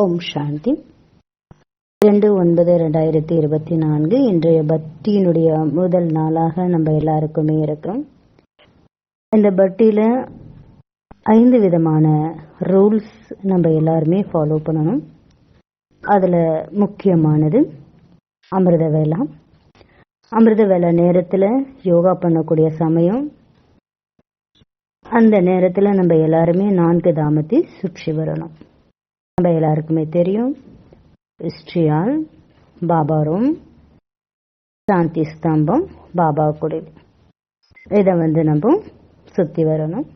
ஓம் சாந்தி. இரண்டு ஒன்பது ரெண்டாயிரத்தி இருபத்தி நான்கு இன்றைய பக்தியினுடைய முதல் நாளாக நம்ம எல்லாருக்குமே இருக்கோம் இந்த பக்தியில ஐந்து விதமான ரூல்ஸ் நம்ம எல்லாருமே ஃபாலோ பண்ணணும். அதுல முக்கியமானது அமிர்த வேலா அமிர்த வேலை நேரத்துல யோகா பண்ணக்கூடிய சமயம். அந்த நேரத்துல நம்ம எல்லாருமே நான்கு தாமத்தை சுற்றி வரணும். நம்ம எல்லாருக்குமே தெரியும். ஹிஸ்ட்ரியால் பாபா ரூம் சாந்தி ஸ்தம்பம் பாபா குடில். இதை வந்து நம்ம சுத்தி வரணும்.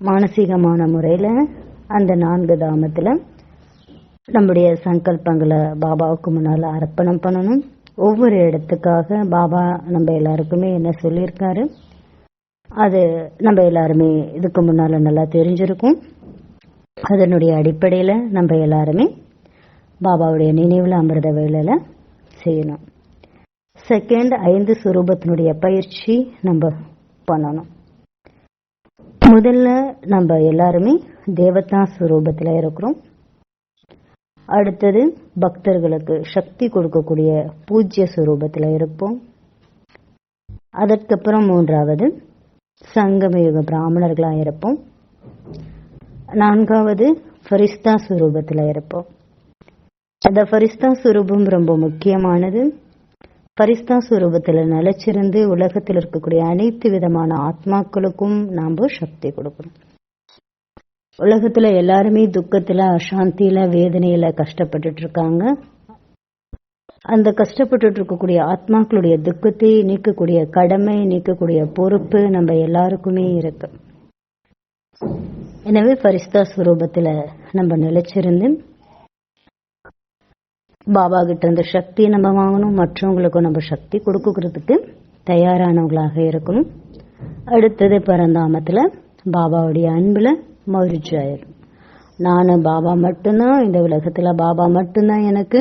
மானசீகமான முறையில அந்த நான்கு தாமத்துல நம்முடைய சங்கல்பங்களை பாபாவுக்கு முன்னால அர்ப்பணம் பண்ணணும். ஒவ்வொரு இடத்துக்காக பாபா நம்ம எல்லாருக்குமே என்ன சொல்லியிருக்காரு? அது நம்ம எல்லாருமே இதுக்கு முன்னால நல்லா தெரிஞ்சிருக்கும். அதனுடைய அடிப்படையில் நம்ம எல்லாருமே பாபாவுடைய நினைவில் அமிர்த வேலையில் செய்யணும். செகண்ட் ஐந்து சுரூபத்தினுடைய பயிற்சி நம்ம பண்ணணும். முதல்ல நம்ம எல்லாருமே தேவதா சுரூபத்தில் இருக்கிறோம். அடுத்தது பக்தர்களுக்கு சக்தி கொடுக்கக்கூடிய பூஜ்ய சுரூபத்தில் இருப்போம். அதற்கப்புறம் மூன்றாவது சங்கமயுக பிராமணர்களாக இருப்போம். நான்காவது ஃபரிஸ்தா சுரூபத்தில் இருப்போம். அந்த ஃபரிஸ்தா சுரூபம் ரொம்ப முக்கியமானது. ஃபரிஸ்தா சுரூபத்தில் நிலச்சிருந்து உலகத்தில் இருக்கக்கூடிய அனைத்து விதமான ஆத்மாக்களுக்கும் நாம சக்தி கொடுக்கணும். உலகத்துல எல்லாருமே துக்கத்துல அசாந்தியில வேதனையில கஷ்டப்பட்டுட்டு இருக்காங்க. அந்த கஷ்டப்பட்டு இருக்கக்கூடிய ஆத்மாக்களுடைய துக்கத்தை நீக்கக்கூடிய கடமை நீக்கக்கூடிய பொறுப்பு நம்ம எல்லாருக்குமே இருக்கு. எனவே பரிஸ்தா ஸ்வரூபத்தில் நம்ம நிலைச்சிருந்து பாபா கிட்ட இருந்த சக்தியை நம்ம வாங்கணும் மற்றவங்களுக்கும் நம்ம சக்தி கொடுக்கறதுக்கு தயாரானவங்களாக இருக்கணும். அடுத்தது பரந்தாமத்தில் பாபாவுடைய அன்புல மகிழ்ச்சியாயிரும் நானும் பாபா மட்டும்தான் இந்த உலகத்தில் பாபா மட்டும்தான் எனக்கு.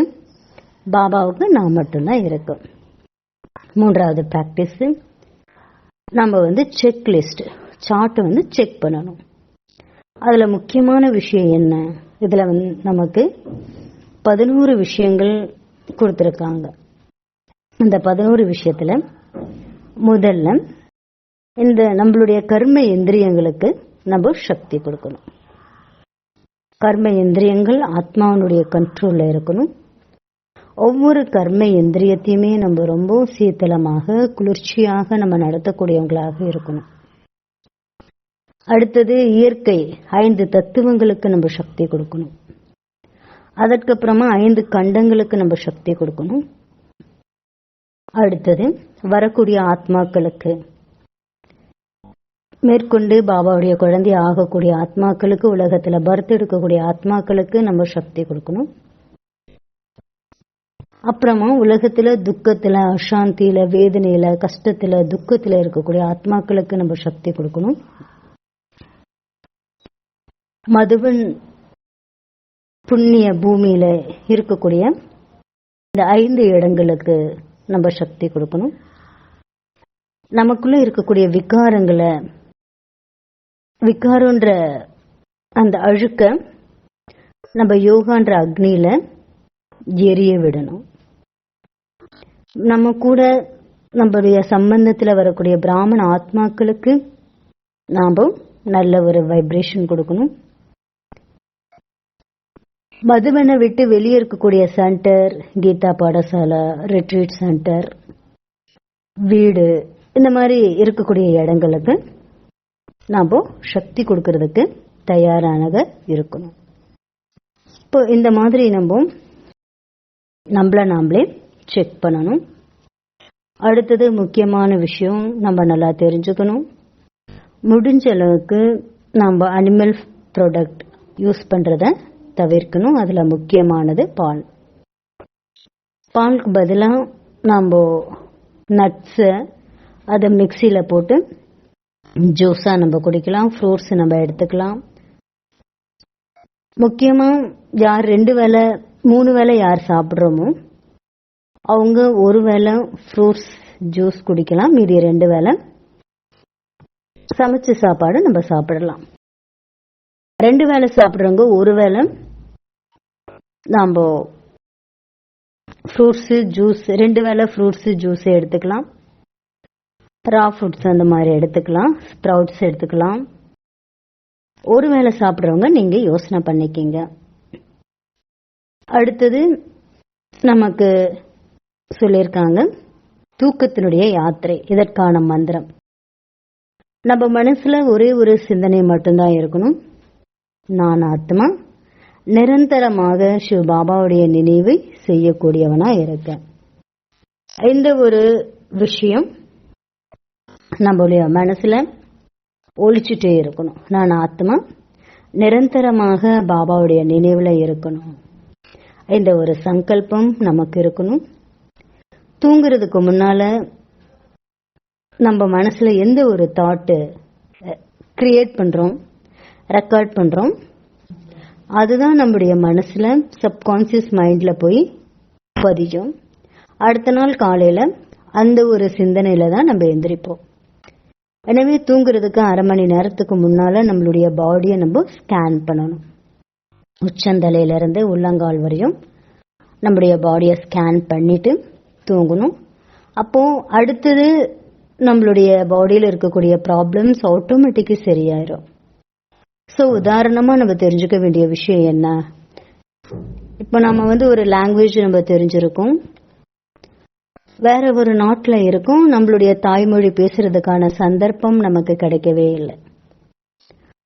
பாபாவுக்கு நான் மட்டும்தான் இருக்கும் மூன்றாவது ப்ராக்டிஸ் நம்ம வந்து செக்லிஸ்ட் சார்ட்டை வந்து செக் பண்ணணும். அதுல முக்கியமான விஷயம் என்ன? இதுல வந்து நமக்கு பதினோரு விஷயங்கள் கொடுத்துருக்காங்க. இந்த பதினோரு விஷயத்துல முதல்ல இந்த நம்மளுடைய கர்ம இந்திரியங்களுக்கு நம்ம சக்தி கொடுக்கணும். கர்ம இந்திரியங்கள் ஆத்மாவனுடைய கண்ட்ரோல்ல இருக்கணும். ஒவ்வொரு கர்ம இந்திரியத்தையுமே நம்ம ரொம்ப சீத்தளமாக குளிர்ச்சியாக நம்ம நடத்தக்கூடியவங்களாக இருக்கணும். அடுத்தது இயற்கை ஐந்து தத்துவங்களுக்கு நம்ம சக்தி கொடுக்கணும். அதற்கப்புறமா ஐந்து கண்டங்களுக்கு நம்ம சக்தி கொடுக்கணும். அடுத்தது வரக்கூடிய ஆத்மாக்களுக்கு. மேற்கொண்டு பாபாவுடைய குழந்தை ஆகக்கூடிய ஆத்மாக்களுக்கு உலகத்துல பர்த் எடுக்கக்கூடிய ஆத்மாக்களுக்கு நம்ம சக்தி கொடுக்கணும். அப்புறமா உலகத்துல துக்கத்துல அசாந்தியில வேதனையில கஷ்டத்துல துக்கத்துல இருக்கக்கூடிய ஆத்மாக்களுக்கு நம்ம சக்தி கொடுக்கணும். மதுவன் புண்ணிய பூமியில இருக்கக்கூடிய இந்த ஐந்து இடங்களுக்கு நம்ம சக்தி கொடுக்கணும். நமக்குள்ள இருக்கக்கூடிய விகாரங்களை விகாரன்ற அந்த அழுக்க நம்ம யோகான்ற அக்னியில எரிய விடணும். நம்ம கூட நம்மளுடைய சம்பந்தத்துல வரக்கூடிய பிராமண ஆத்மாக்களுக்கு நாம நல்ல ஒரு வைப்ரேஷன் கொடுக்கணும். மதுவனை விட்டு வெளியே இருக்கக்கூடிய சென்டர் கீதா பாடசாலை ரிட்ரீட் சென்டர் வீடு இந்த மாதிரி இருக்கக்கூடிய இடங்களுக்கு நாம சக்தி கொடுக்கறதுக்கு தயாரானத இருக்கணும். இப்போ இந்த மாதிரி நம்ம நம்மள நாமளே செக் பண்ணணும். அடுத்தது முக்கியமான விஷயம் நம்ம நல்லா தெரிஞ்சுக்கணும். முடிஞ்ச அளவுக்கு நம்ம அனிமல் ப்ராடக்ட் யூஸ் பண்ணுறத தவிர்க்கணும். அதுல முக்கியமானது பால். பாலுக்கு பதிலாக நாம் நட்ஸை அதை மிக்சியில் போட்டு ஜூஸாக நம்ம குடிக்கலாம். ஃப்ரூட்ஸ் நம்ம எடுத்துக்கலாம். முக்கியமாக யார் ரெண்டு வேளை மூணு வேளை யார் சாப்பிட்றோமோ அவங்க ஒரு வேளை ஃப்ரூட்ஸ் ஜூஸ் குடிக்கலாம். மீதி ரெண்டு வேளை சமைச்ச சாப்பாடு நம்ம சாப்பிடலாம். ரெண்டு வேளை சாப்பிட்றவங்க ஒரு வேளை நாம் ஃப்ரூட்ஸு ஜூஸ் ரெண்டு வேளை ஃப்ரூட்ஸு ஜூஸ் எடுத்துக்கலாம். ரா ஃப்ரூட்ஸ் அந்த மாதிரி எடுத்துக்கலாம். ஸ்ப்ரவுட்ஸ் எடுத்துக்கலாம். ஒரு வேளை சாப்பிட்றவங்க நீங்கள் யோசனை பண்ணிக்கிங்க. அடுத்தது நமக்கு சொல்லியிருக்காங்க தூக்கத்தினுடைய யாத்திரை இதற்கான மந்திரம். நம்ம மனசுல ஒரே ஒரு சிந்தனை மட்டும்தான் இருக்கணும். நான் ஆத்மா நிரந்தரமாக சிவ பாபாவுடைய நினைவை செய்யக்கூடியவனா இருக்கேன் இந்த ஒரு விஷயம் நம்மளுடைய மனசுல ஒழிச்சுட்டே இருக்கணும். நான் ஆத்மா நிரந்தரமாக பாபாவுடைய நினைவுல இருக்கணும். இந்த ஒரு சங்கல்பம் நமக்கு இருக்கணும். தூங்குறதுக்கு முன்னால நம்ம மனசுல எந்த ஒரு தாட்டு கிரியேட் பண்றோம் ரெக்கார்ட் பண்றோம் அதுதான் நம்முடைய மனசுல சப்கான்சியஸ் மைண்ட்ல போய் பதியும். அடுத்த நாள் காலையில அந்த ஒரு சிந்தனையில தான் நம்ம எந்திரிப்போம். எனவே தூங்குறதுக்கு அரை மணி நேரத்துக்கு முன்னால நம்மளுடைய பாடியை நம்ம ஸ்கேன் பண்ணணும். உச்சந்தலையில இருந்து உள்ளங்கால் வரையும் நம்முடைய பாடியை ஸ்கேன் பண்ணிட்டு தூங்கணும். அப்போ அடுத்தது நம்மளுடைய பாடியில் இருக்கக்கூடிய ப்ராப்ளம்ஸ் ஆட்டோமேட்டிக்கு சரியாயிரும். ஸோ உதாரணமா நம்ம தெரிஞ்சுக்க வேண்டிய விஷயம் என்ன? இப்போ நம்ம வந்து ஒரு லாங்குவேஜ் நம்ம தெரிஞ்சிருக்கோம். வேற ஒரு நாட்டில் இருக்கோம் நம்மளுடைய தாய்மொழி பேசுறதுக்கான சந்தர்ப்பம் நமக்கு கிடைக்கவே இல்லை.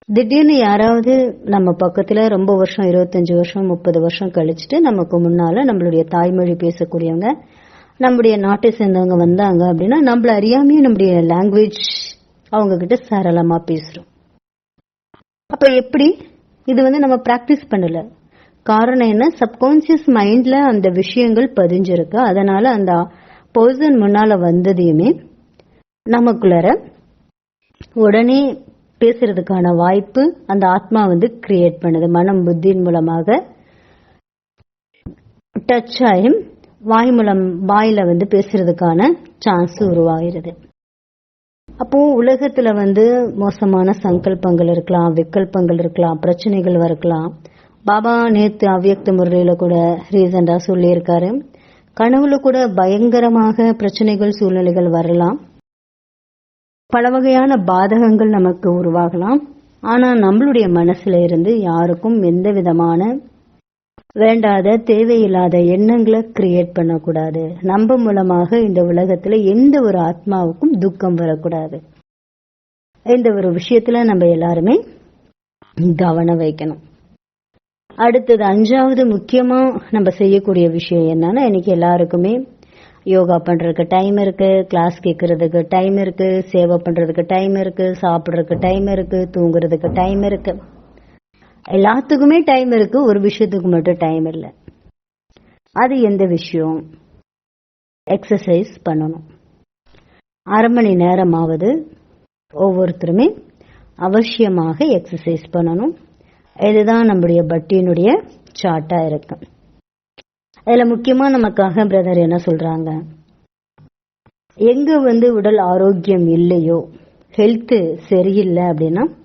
திடீர்னு யாராவது நம்ம பக்கத்துல ரொம்ப வருஷம் இருபத்தஞ்சு வருஷம் முப்பது வருஷம் கழிச்சுட்டு நமக்கு முன்னால நம்மளுடைய தாய்மொழி பேசக்கூடியவங்க நம்முடைய நாட்டை சேர்ந்தவங்க வந்தாங்க அப்படின்னா நம்மள அறியாமையே நம்முடைய லாங்குவேஜ் அவங்க கிட்ட சரளமா பேசுறோம். அப்ப எப்படி? இது வந்து நம்ம பிராக்டிஸ் பண்ணல. காரணம் என்ன? சப்கான்சியஸ் மைண்ட்ல அந்த விஷயங்கள் பதிஞ்சிருக்கு. அதனால அந்த பர்சன் முன்னால வந்ததையுமே நமக்குள்ளார உடனே பேசுறதுக்கான வாய்ப்பு அந்த ஆத்மா வந்து கிரியேட் பண்ணுது. மனம் புத்தியின் மூலமாக டச் ஆகி வாய் மூலம் வாயில வந்து பேசுறதுக்கான சான்ஸ் உருவாகிறது. அப்போ உலகத்துல வந்து மோசமான சங்கல்பங்கள் இருக்கலாம் விக்கல்பங்கள் இருக்கலாம் பிரச்சனைகள் இருக்கலாம் பாபா நேத்து அவ்வியக்த முறையில கூட ரீசெண்டா சொல்லியிருக்காரு. கனவுல கூட பயங்கரமாக பிரச்சனைகள் சூழ்நிலைகள் வரலாம். பல வகையான பாதகங்கள் நமக்கு உருவாகலாம். ஆனா நம்மளுடைய மனசுல இருந்து யாருக்கும் எந்த விதமான வேண்டாத தேவையில்லாத எண்ணங்களை கிரியேட் பண்ணக்கூடாது. நம்ம மூலமாக இந்த உலகத்துல எந்த ஒரு ஆத்மாவுக்கும் துக்கம் வரக்கூடாது. இந்த ஒரு விஷயத்துல நம்ம எல்லாருமே கவனம் வைக்கணும். அடுத்தது அஞ்சாவது முக்கியமா நம்ம செய்யக்கூடிய விஷயம் என்னன்னா இன்னைக்கு எல்லாருக்குமே யோகா பண்றதுக்கு டைம் இருக்கு கிளாஸ் கேட்கறதுக்கு டைம் இருக்கு சேவை பண்றதுக்கு டைம் இருக்கு சாப்பிடுறதுக்கு டைம் இருக்கு தூங்குறதுக்கு டைம் இருக்கு. எல்லாத்துக்குமே டைம் இருக்கு ஒரு விஷயத்துக்கு மட்டும் டைம் இல்லை. அது எந்த விஷயம்? எக்ஸசைஸ் பண்ணணும். அரை மணி நேரமாவது ஒவ்வொருத்தருமே அவசியமாக எக்ஸசைஸ் பண்ணணும். இதுதான் நம்முடைய பட்டியனுடைய சார்ட்டா இருக்கு. அதுல முக்கியமா நமக்காக பிரதர் என்ன சொல்றாங்க? எங்க வந்து உடல் ஆரோக்கியம் இல்லையோ ஹெல்த் சரியில்லை அப்படின்னா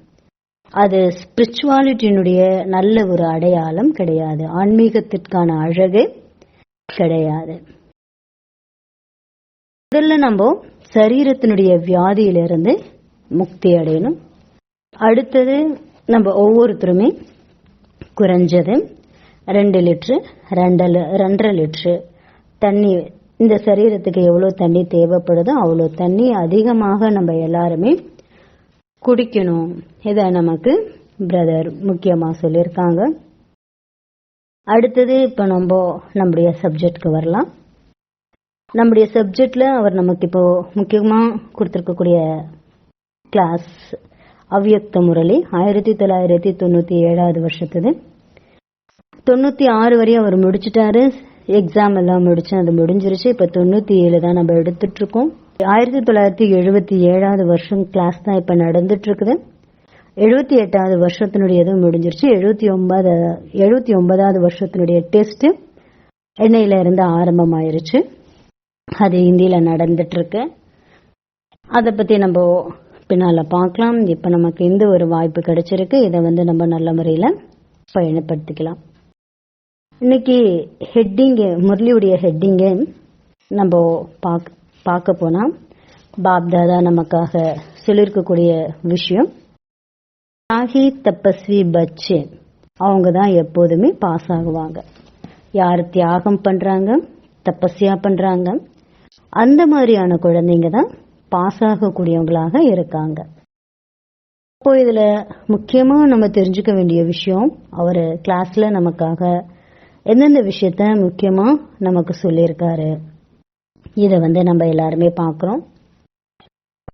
அது ஸ்பிரிச்சுவாலிட்டியினுடைய நல்ல ஒரு அடையாளம் கிடையாது. ஆன்மீகத்திற்கான அழகு கிடையாது. முதல்ல நம்ம சரீரத்தினுடைய வியாதியிலிருந்து முக்தி அடையணும். அடுத்தது நம்ம ஒவ்வொருத்தருமே குறைஞ்சது ரெண்டு லிட்ரு ரெண்டு ரெண்டரை லிட்ரு தண்ணி இந்த சரீரத்துக்கு எவ்வளோ தண்ணி தேவைப்படுதோ அவ்வளோ தண்ணி அதிகமாக நம்ம எல்லாருமே குடிக்கணும். இதை நமக்கு பிரதர் முக்கியமா சொல்லியிருக்காங்க. அடுத்தது இப்போ நம்ம நம்முடைய சப்ஜெக்ட்க்கு வரலாம். நம்முடைய சப்ஜெக்ட்ல அவர் நமக்கு இப்போ முக்கியமா கொடுத்துருக்கக்கூடிய கிளாஸ் அவ்வியக்த முரளி ஆயிரத்தி தொள்ளாயிரத்தி தொண்ணூத்தி ஏழாவது வருஷத்துது. தொண்ணூத்தி ஆறு வரையும் அவர் முடிச்சிட்டாரு. எக்ஸாம் எல்லாம் முடிச்சு அது முடிஞ்சிருச்சு. இப்ப தொண்ணூத்தி ஏழு தான் நம்ம எடுத்துட்டு இருக்கோம். ஆயிரத்தி தொள்ளாயிரத்தி எழுபத்தி ஏழாவது வருஷம் கிளாஸ் தான் இப்ப நடந்துட்டு இருக்குது எழுபத்தி எட்டாவது வருஷத்தினுடையதும் முடிஞ்சிருச்சு. எழுபத்தி ஒன்பது எழுபத்தி ஒன்பதாவது வருஷத்தினுடைய டெஸ்ட் எண்ணெயில இருந்து ஆரம்பமாயிருச்சு. அது இந்தியில நடந்துட்டு இருக்கு அதை பத்தி நம்ம பின்னால பார்க்கலாம். இப்ப நமக்கு இந்த ஒரு வாய்ப்பு கிடைச்சிருக்கு. இதை வந்து நம்ம நல்ல முறையில பயணப்படுத்திக்கலாம் இன்னைக்கு ஹெட்டிங்கு முரளியுடைய ஹெட்டிங்கு நம்ம பார்க்க பார்க்க போனால் பாப்தாதா நமக்காக சொல்லியிருக்கக்கூடிய விஷயம் ராகி தப்பஸ்வி பச்சே அவங்க தான் எப்போதுமே பாஸ் ஆகுவாங்க. யார் தியாகம் பண்ணுறாங்க தபஸ்யா பண்ணுறாங்க அந்த மாதிரியான குழந்தைங்க தான் பாஸ் ஆகக்கூடியவங்களாக இருக்காங்க. அப்போ இதில் முக்கியமாக நம்ம தெரிஞ்சுக்க வேண்டிய விஷயம் அவர் கிளாஸில் நமக்காக எந்தெந்த விஷயத்த முக்கியமாக நமக்கு சொல்லியிருக்காரு. இதை வந்து நம்ம எல்லாருமே பார்க்குறோம்.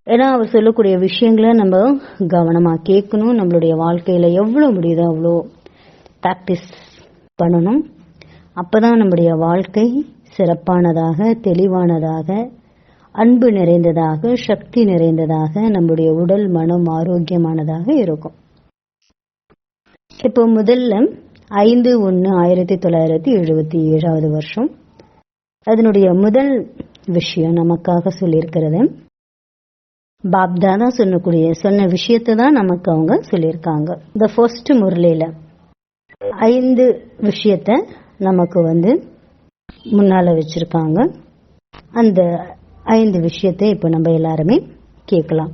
ஏன்னா அவர் சொல்லக்கூடிய விஷயங்களை நம்ம கவனமாக கேட்கணும். நம்மளுடைய வாழ்க்கையில் எவ்வளோ முடியுதோ அவ்வளோ ப்ராக்டிஸ் பண்ணணும். அப்பதான் நம்முடைய வாழ்க்கை சிறப்பானதாக தெளிவானதாக அன்பு நிறைந்ததாக சக்தி நிறைந்ததாக நம்முடைய உடல் மனம் ஆரோக்கியமானதாக இருக்கும். இப்போ முதல்ல ஐந்து ஒன்று ஆயிரத்தி தொள்ளாயிரத்தி எழுபத்தி ஏழாவது வருஷம். அதனுடைய முதல் விஷயம் நமக்காக சொல்லியிருக்கிறது. பாப்தாதா சொல்லக்கூடிய சொன்ன விஷயத்தை தான் நமக்கு அவங்க சொல்லியிருக்காங்க. இந்த ஃபர்ஸ்ட் முரளியில. ஐந்து விஷயத்த நமக்கு வந்து முன்னால வச்சிருக்காங்க. அந்த ஐந்து விஷயத்தை இப்போ நம்ம எல்லாருமே கேட்கலாம்.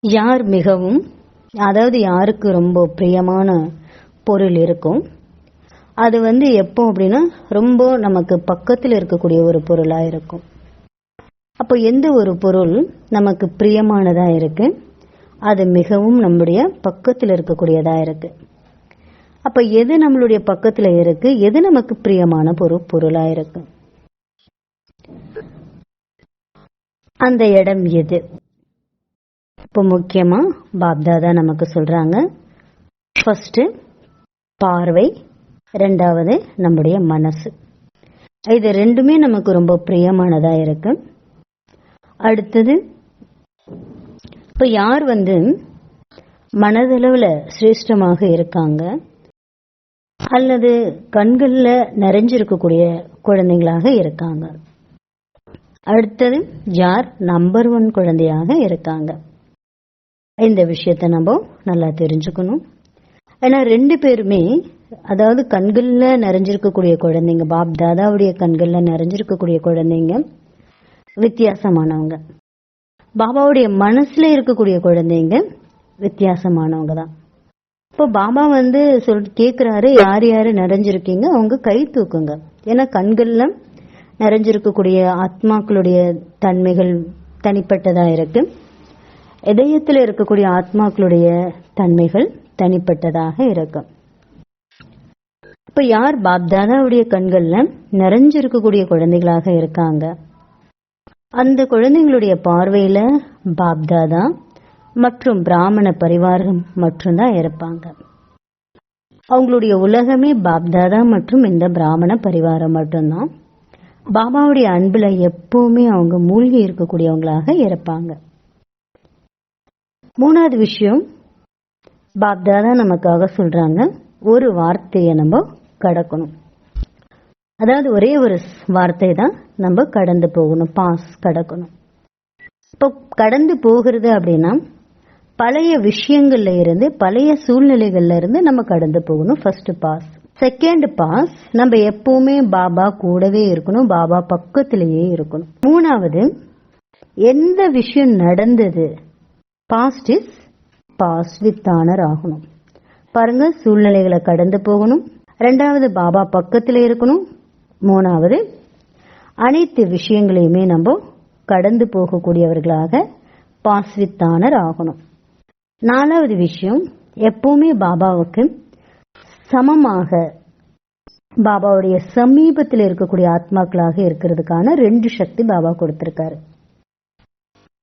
யார் மிகவும் அதாவது யாருக்கு ரொம்ப பிரியமான பொருள் இருக்கும்? அது வந்து எப்போ அப்படின்னா ரொம்ப நமக்கு பக்கத்தில் இருக்கக்கூடிய ஒரு பொருளா இருக்கும். அப்போ எந்த ஒரு பொருள் நமக்கு பிரியமானதா இருக்கு அது மிகவும் நம்முடைய பக்கத்தில் இருக்கக்கூடியதா இருக்கு. அப்ப எது நம்மளுடைய பக்கத்துல இருக்கு எது நமக்கு பிரியமான ஒரு பொருளா இருக்கு? அந்த இடம் எது? இப்போ முக்கியமா பாப்தாதா நமக்கு சொல்றாங்க. ஃபர்ஸ்ட் பார்வை ரெண்டாவது நம்முடைய மனசு. இது ரெண்டுமே நமக்கு ரொம்ப பிரியமானதா இருக்கு. அடுத்தது இப்ப யார் வந்து மனதளவுல சிரேஷ்டமாக இருக்காங்க? அல்லது கண்கள்ல நிறைஞ்சிருக்கக்கூடிய குழந்தைங்களாக இருக்காங்க? அடுத்தது யார் நம்பர் ஒன் குழந்தையாக இருக்காங்க? இந்த விஷயத்த நம்ம நல்லா தெரிஞ்சுக்கணும். ஏன்னா ரெண்டு பேருமே அதாவது கண்களில் நிறைஞ்சிருக்கக்கூடிய குழந்தைங்க பாப் தாதாவுடைய கண்களில் நிறைஞ்சிருக்கக்கூடிய குழந்தைங்க வித்தியாசமானவங்க. பாபாவுடைய மனசுல இருக்கக்கூடிய குழந்தைங்க வித்தியாசமானவங்க தான் இப்போ பாபா வந்து சொல் கேட்குறாரு யார் யார் நிறைஞ்சிருக்கீங்க அவங்க கை தூக்குங்க. ஏன்னா கண்களில் நிறைஞ்சிருக்கக்கூடிய ஆத்மாக்களுடைய தன்மைகள் தனிப்பட்டதாக இருக்கு. இதயத்தில் இருக்கக்கூடிய ஆத்மாக்களுடைய தன்மைகள் தனிப்பட்டதாக இருக்கும் இப்ப யார் பாப்தாதாவுடைய கண்கள்ல நிறைஞ்சிருக்கக்கூடிய குழந்தைகளாக இருக்காங்க? அந்த குழந்தைங்களுடைய பார்வையில பாப்தாதா மற்றும் பிராமண பரிவாரம் மட்டும்தான் இருப்பாங்க. அவங்களுடைய உலகமே பாப்தாதா மற்றும் இந்த பிராமண பரிவாரம் மட்டும்தான். பாபாவுடைய அன்புல எப்பவுமே அவங்க மூழ்கி இருக்கக்கூடியவங்களாக இருப்பாங்க. மூணாவது விஷயம் பாப்தாதா நமக்காக சொல்றாங்க ஒரு வார்த்தையை நம்ம கடக்கணும். அதாவது ஒரே ஒரு வார்த்தை தான் நம்ம கடந்து போகணும் பாஸ் கடக்கணும். இப்போ கடந்து போகிறது அப்படின்னா பழைய விஷயங்கள்ல இருந்து பழைய சூழ்நிலைகள்ல இருந்து நம்ம கடந்து போகணும் ஃபர்ஸ்ட் பாஸ் செகண்ட் பாஸ் நம்ம எப்பவுமே பாபா கூடவே இருக்கணும் பாபா பக்கத்திலேயே இருக்கணும். மூணாவது எந்த விஷயம் நடந்தது past is past with honour ஆகணும். பாருங்க சூழ்நிலைகளை கடந்து போகணும். ரெண்டாவது பாபா பக்கத்தில் இருக்கணும். மூணாவது அனைத்து விஷயங்களையுமே நம்ம கடந்து போகக்கூடியவர்களாக பாஸ்வித்தானர் ஆகணும். நாலாவது விஷயம் எப்பவுமே பாபாவுக்கு சமமாக பாபாவுடைய சமீபத்தில் இருக்கக்கூடிய ஆத்மாக்களாக இருக்கிறதுக்கான ரெண்டு சக்தி பாபா கொடுத்திருக்காரு.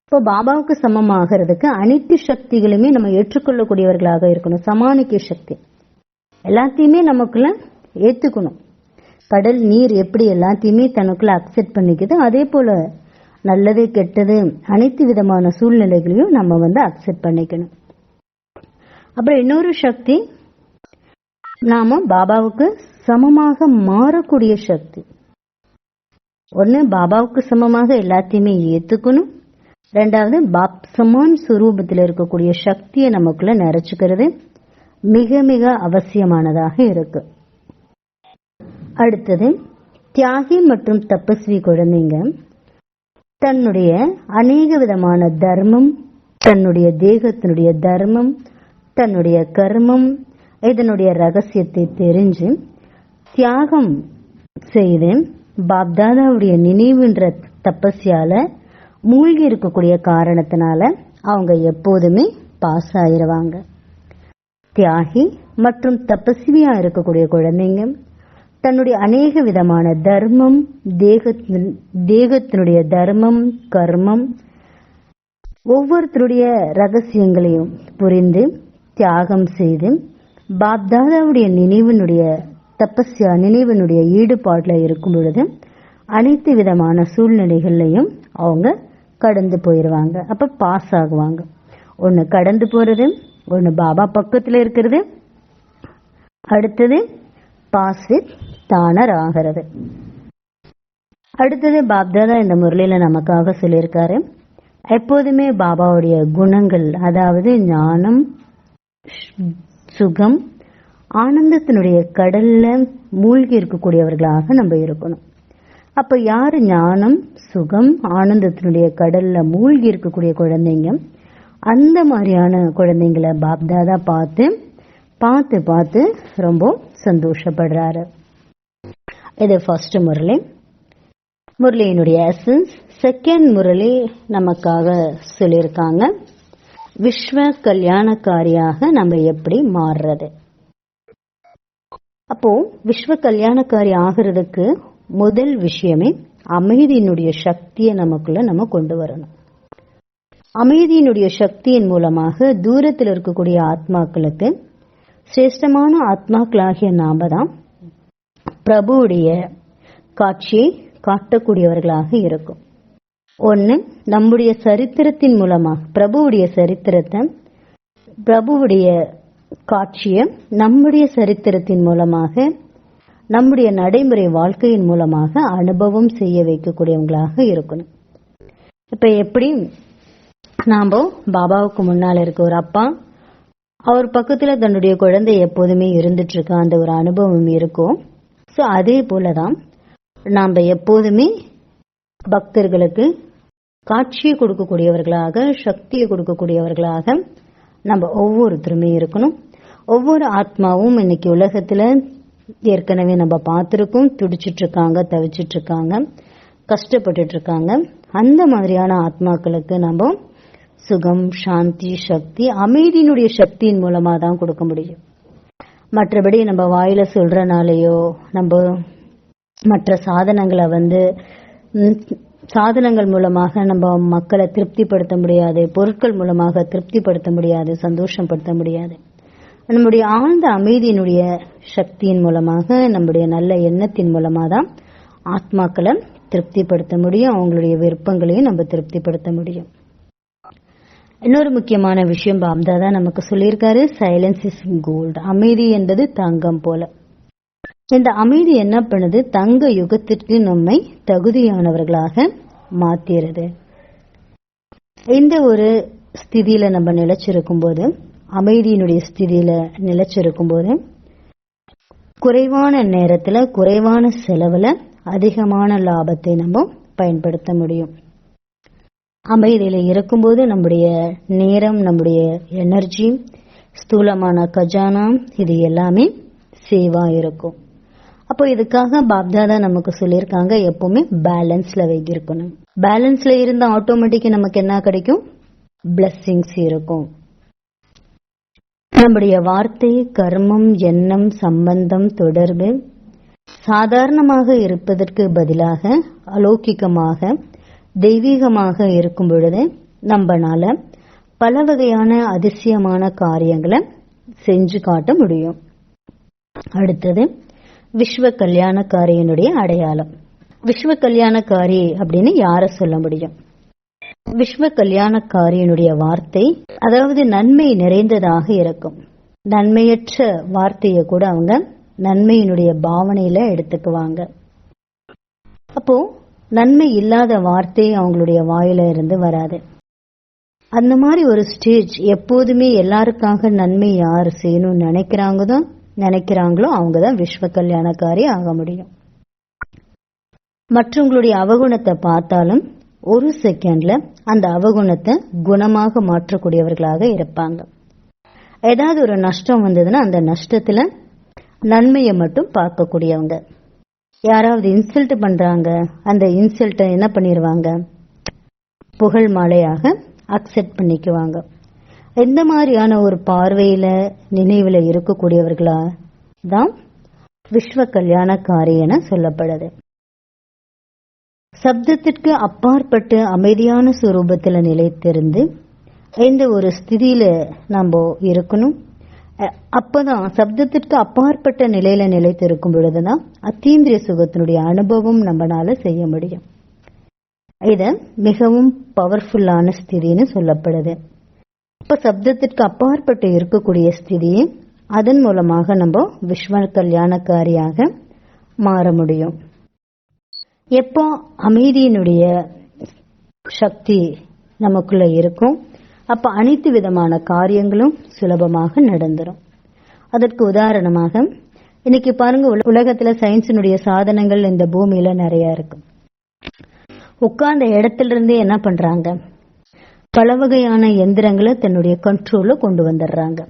இப்போ பாபாவுக்கு சமமாகிறதுக்கு அனைத்து சக்திகளுமே நம்ம ஏற்றுக்கொள்ளக்கூடியவர்களாக இருக்கணும். சமானிக்க சக்தி. எல்லாத்தையுமே நமக்குள்ள ஏற்றுக்கணும் கடல் நீர் எப்படி எல்லாத்தையுமே தனக்குள்ள அக்செப்ட் பண்ணிக்குது அதே போல நல்லது கெட்டது அனைத்து விதமான சூழ்நிலைகளையும் நம்ம வந்து அக்செப்ட் பண்ணிக்கணும். அப்புறம் இன்னொரு சக்தி நாம பாபாவுக்கு சமமாக மாறக்கூடிய சக்தி. ஒன்று பாபாவுக்கு சமமாக எல்லாத்தையுமே ஏத்துக்கணும். ரெண்டாவது பாப் சமான் சுரூபத்தில் இருக்கக்கூடிய சக்தியை நமக்குள்ள நிறைச்சுக்கிறது. மிக மிக அவசியமானதாக இருக்கு. அடுத்தது தியாகி மற்றும் தபஸ்வி குழந்தைங்க தன்னுடைய அநேக விதமான தர்மம் தன்னுடைய தேகத்தினுடைய தர்மம் தன்னுடைய கர்மம் இதனுடைய ரகசியத்தை தெரிஞ்சு தியாகம் செய்து பாப்தாதாவுடைய நினைவுன்ற தபஸ்யால மூழ்கி இருக்கக்கூடிய காரணத்தினால அவங்க எப்போதுமே பாஸ் ஆயிடுவாங்க தியாகி மற்றும் தபஸ்வியா இருக்கக்கூடிய குழந்தைங்க தன்னுடைய அநேக விதமான தர்மம் தேகத்தின் தேகத்தினுடைய தர்மம் கர்மம் ஒவ்வொருத்தருடைய ரகசியங்களையும் புரிந்து தியாகம் செய்து பாப்தாதாவுடைய நினைவினுடைய தபஸ்யா நினைவினுடைய ஈடுபாட்டில் இருக்கும் பொழுது அனைத்து விதமான சூழ்நிலைகள்லையும் அவங்க கடந்து போயிடுவாங்க அப்ப பாஸ் ஆகுவாங்க. ஒன்று கடந்து போறது ஒன்று பாபா பக்கத்தில் இருக்கிறது. அடுத்தது பாஸ் தானர் ஆகிறது. அடுத்தது பாப்தாதா இந்த முரளியில நமக்காக சொல்லியிருக்காரு. எப்போதுமே பாபாவுடைய குணங்கள் அதாவது ஞானம் சுகம் ஆனந்தத்தினுடைய கடல்ல மூழ்கி இருக்கக்கூடியவர்களாக நம்ம இருக்கணும். அப்ப யாரு ஞானம் சுகம் ஆனந்தத்தினுடைய கடல்ல மூழ்கி இருக்கக்கூடிய குழந்தைங்க? அந்த மாதிரியான குழந்தைங்களை பாப்தாதா பார்த்து பார்த்து பார்த்து ரொம்ப சந்தோஷப்படுறாரு. இது ஃபர்ஸ்ட் முரளி. முரளியினுடைய எசன்ஸ் செகண்ட் முரளி நமக்காக சொல்லியிருக்காங்க. விஸ்வ கல்யாணக்காரியாக நம்ம எப்படி மாறுறது? அப்போ விஸ்வ கல்யாணக்காரி ஆகிறதுக்கு முதல் விஷயமே அமைதியினுடைய சக்தியை நமக்குள்ள நம்ம கொண்டு வரணும். அமைதியினுடைய சக்தியின் மூலமாக தூரத்தில் இருக்கக்கூடிய ஆத்மாக்களுக்கு சிரேஷ்டமான ஆத்மாக்களாகிய நாம தான் பிரபுவுடைய காட்சியை காட்டக்கூடியவர்களாக இருக்கும். ஒன்று நம்முடைய சரித்திரத்தின் மூலமாக பிரபுவுடைய சரித்திரத்தை பிரபுவுடைய காட்சியை நம்முடைய சரித்திரத்தின் மூலமாக நம்முடைய நடைமுறை வாழ்க்கையின் மூலமாக அனுபவம் செய்ய வைக்கக்கூடியவங்களாக இருக்கணும். இப்ப எப்படி நாம பாபாவுக்கு முன்னால் இருக்க ஒரு அப்பா. அவர் பக்கத்துல தன்னுடைய குழந்தை எப்போதுமே இருந்துட்டு இருக்க அந்த ஒரு அனுபவம் இருக்கும். ஸோ அதே போலதான் நாம் எப்போதுமே பக்தர்களுக்கு காட்சியை கொடுக்கக்கூடியவர்களாக சக்தியை கொடுக்கக்கூடியவர்களாக நம்ம ஒவ்வொருத்தருமே இருக்கணும். ஒவ்வொரு ஆத்மாவும் இன்னைக்கு உலகத்துல ஏற்கனவே நம்ம பார்த்துருக்கோம். துடிச்சிட்டு இருக்காங்க தவிச்சிட்டு இருக்காங்க கஷ்டப்பட்டுட்டு இருக்காங்க அந்த மாதிரியான ஆத்மாக்களுக்கு நம்ம சுகம் சாந்தி சக்தி அமைதியினுடைய சக்தியின் மூலமா தான் கொடுக்க முடியும். மற்றபடி நம்ம வாயில சொல்றனாலேயோ நம்ம மற்ற சாதனங்களை வந்து சாதனங்கள் மூலமாக நம்ம மக்களை திருப்திப்படுத்த முடியாது பொருட்கள் மூலமாக திருப்திப்படுத்த முடியாது சந்தோஷப்படுத்த முடியாது. நம்முடைய ஆழ்ந்த அமைதியினுடைய சக்தியின் மூலமாக நம்முடைய நல்ல எண்ணத்தின் மூலமா தான் ஆத்மாக்களை திருப்திப்படுத்த முடியும் அவங்களுடைய விருப்பங்களையும் நம்ம திருப்திப்படுத்த முடியும். இன்னொரு முக்கியமான விஷயம் பாப்தா தான் நமக்கு சொல்லியிருக்காரு. சைலன்ஸ் இஸ் கோல்டு அமைதி என்பது தங்கம் போல. இந்த அமைதி என்ன பண்ணுது? தங்க யுகத்திற்கு நம்மை தகுதியானவர்களாக மாத்திருது. இந்த ஒரு ஸ்திதியில நம்ம நிலைச்சிருக்கும் போது அமைதியினுடைய ஸ்திதியில நிலைச்சிருக்கும் போது குறைவான நேரத்துல குறைவான செலவுல அதிகமான லாபத்தை நம்ம பயன்படுத்த முடியும். அமைதியில இருக்கும்போது நம்முடைய நேரம் நம்முடைய எனர்ஜி ஸ்தூலமான கஜானா இது எல்லாமே சேவா இருக்கும். அப்போ இதுக்காக பாப்தாதா நமக்கு சொல்லியிருக்காங்க எப்பவுமே பேலன்ஸ்ல வைத்திருக்கணும். பேலன்ஸ்ல இருந்த ஆட்டோமேட்டிக்கா நமக்கு என்ன கிடைக்கும்? பிளஸ்ஸிங்ஸ் இருக்கும். நம்முடைய வார்த்தை கர்மம் எண்ணம் சம்பந்தம் தொடர்பு சாதாரணமாக இருப்பதற்கு பதிலாக அலௌகிகமாக தெய்வீகமாக இருக்கும் பொழுது நம்மனால பல வகையான அதிசயமான காரியங்களை செஞ்சு காட்ட முடியும். அடுத்தது விஸ்வ கல்யாணக்காரியினுடைய அடையாளம். விஸ்வ கல்யாணக்காரி அப்படின்னு யார சொல்ல முடியும்? விஸ்வ கல்யாணக்காரியினுடைய வார்த்தை அதாவது நன்மை நிறைந்ததாக இருக்கும். நன்மையற்ற வார்த்தையை கூட அவங்க நன்மையினுடைய பாவனையில எடுத்துக்குவாங்க. அப்போ நன்மை இல்லாத வார்த்தை அவங்களுடைய வாயில இருந்து வராது. அந்த மாதிரி ஒரு ஸ்டேஜ் எப்போதுமே எல்லாருக்காக நன்மை யார் செய்யணும்னு நினைக்கிறாங்கதோ நினைக்கிறாங்களோ அவங்க தான் விஸ்வ கல்யாணக்காரி ஆக முடியும். மற்றவங்களுடைய அவகுணத்தை பார்த்தாலும் ஒரு செகண்ட்ல அந்த அவகுணத்தை குணமாக மாற்றக்கூடியவர்களாக இருப்பாங்க. ஏதாவது ஒரு நஷ்டம் வந்ததுன்னா அந்த நஷ்டத்துல நன்மையை மட்டும் பார்க்கக்கூடியவங்க. யாராவது இன்சல்ட் பண்றாங்க அந்த இன்சல்ட்டை என்ன பண்ணிடுவாங்க புகழ் மாலையாக அக்செப்ட் பண்ணிக்குவாங்க. எந்த மாதிரியான ஒரு பார்வையில நினைவுல இருக்கக்கூடியவர்களா தான் விஸ்வ கல்யாணக்காரி என சொல்லப்படுது. சப்தத்திற்கு அப்பாற்பட்டு அமைதியான சுரூபத்துல நிலைத்திருந்து எந்த ஒரு ஸ்திதியில நம்ம இருக்கணும்? அப்பதான் சப்தத்திற்கு அப்பாற்பட்ட நிலையில நிலைத்திருக்கும் பொழுதுதான் அத்தீந்திரிய சுகத்தினுடைய அனுபவம் நம்மளால செய்ய முடியும். இத மிகவும் பவர்ஃபுல்லான ஸ்திதின்னு சொல்லப்படுது. இப்ப சப்தத்திற்கு அப்பாற்பட்டு இருக்கக்கூடிய ஸ்திதியை அதன் மூலமாக நம்ம விஸ்வ கல்யாணக்காரியாக மாற முடியும். எப்போ அமைதியினுடைய சக்தி நமக்குள்ள இருக்கும்? அப்ப அனைத்து விதமான காரியங்களும் சுலபமாக நடந்துரும். அதற்கு உதாரணமாக இன்னைக்கு பாருங்க உல- உலகத்துல சயின்ஸினுடைய சாதனங்கள் இந்த பூமியில நிறைய இருக்கு. உட்கார்ந்த இடத்துல இருந்தே என்ன பண்றாங்க? பல வகையான எந்திரங்களை தன்னுடைய கண்ட்ரோல்ல கொண்டு வந்துடுறாங்க.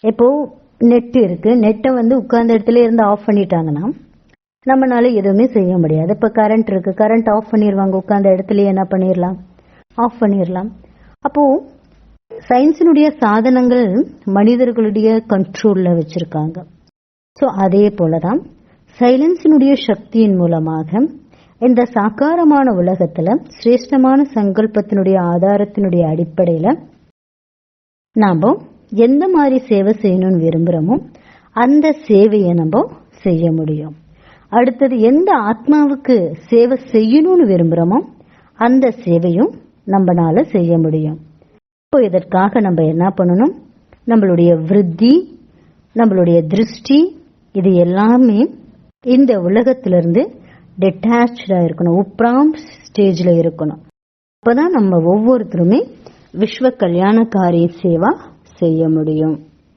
இப்போ நெட் இருக்கு. நெட்டை வந்து உட்கார்ந்த இடத்துல இருந்து ஆஃப் பண்ணிட்டாங்கன்னா நம்மளால எதுவுமே செய்ய முடியாது. இப்ப கரண்ட் இருக்கு. கரண்ட் ஆஃப் பண்ணிடுவாங்க உட்கார்ந்த இடத்துல என்ன பண்ணிடலாம் ஆஃப் பண்ணிடலாம் அப்போ சயின்ஸினுடைய சாதனங்கள் மனிதர்களுடைய கண்ட்ரோல்ல வச்சிருக்காங்க. ஸோ அதே போலதான் சைலன்ஸினுடைய சக்தியின் மூலமாக இந்த சாக்காரமான உலகத்துல சிரேஷ்டமான சங்கல்பத்தினுடைய ஆதாரத்தினுடைய அடிப்படையில நாம எந்த மாதிரி சேவை செய்யணும்னு விரும்புறோமோ அந்த சேவையை நம்ம செய்ய முடியும். அடுத்தது எந்த ஆத்மாவுக்கு சேவை செய்யணும்னு விரும்புறோமோ அந்த சேவையும் நம்மளால செய்ய முடியும். இப்போ இதற்காக நம்ம என்ன பண்ணணும்? நம்மளுடைய விருத்தி நம்மளுடைய திருஷ்டி இது எல்லாமே இந்த உலகத்திலிருந்து டெட்டாச்சா இருக்கணும். உப்ராம் ஸ்டேஜில் இருக்கணும். அப்பதான் நம்ம ஒவ்வொருத்தருமே விஸ்வ கல்யாணக்காரி சேவா செய்ய முடியும்.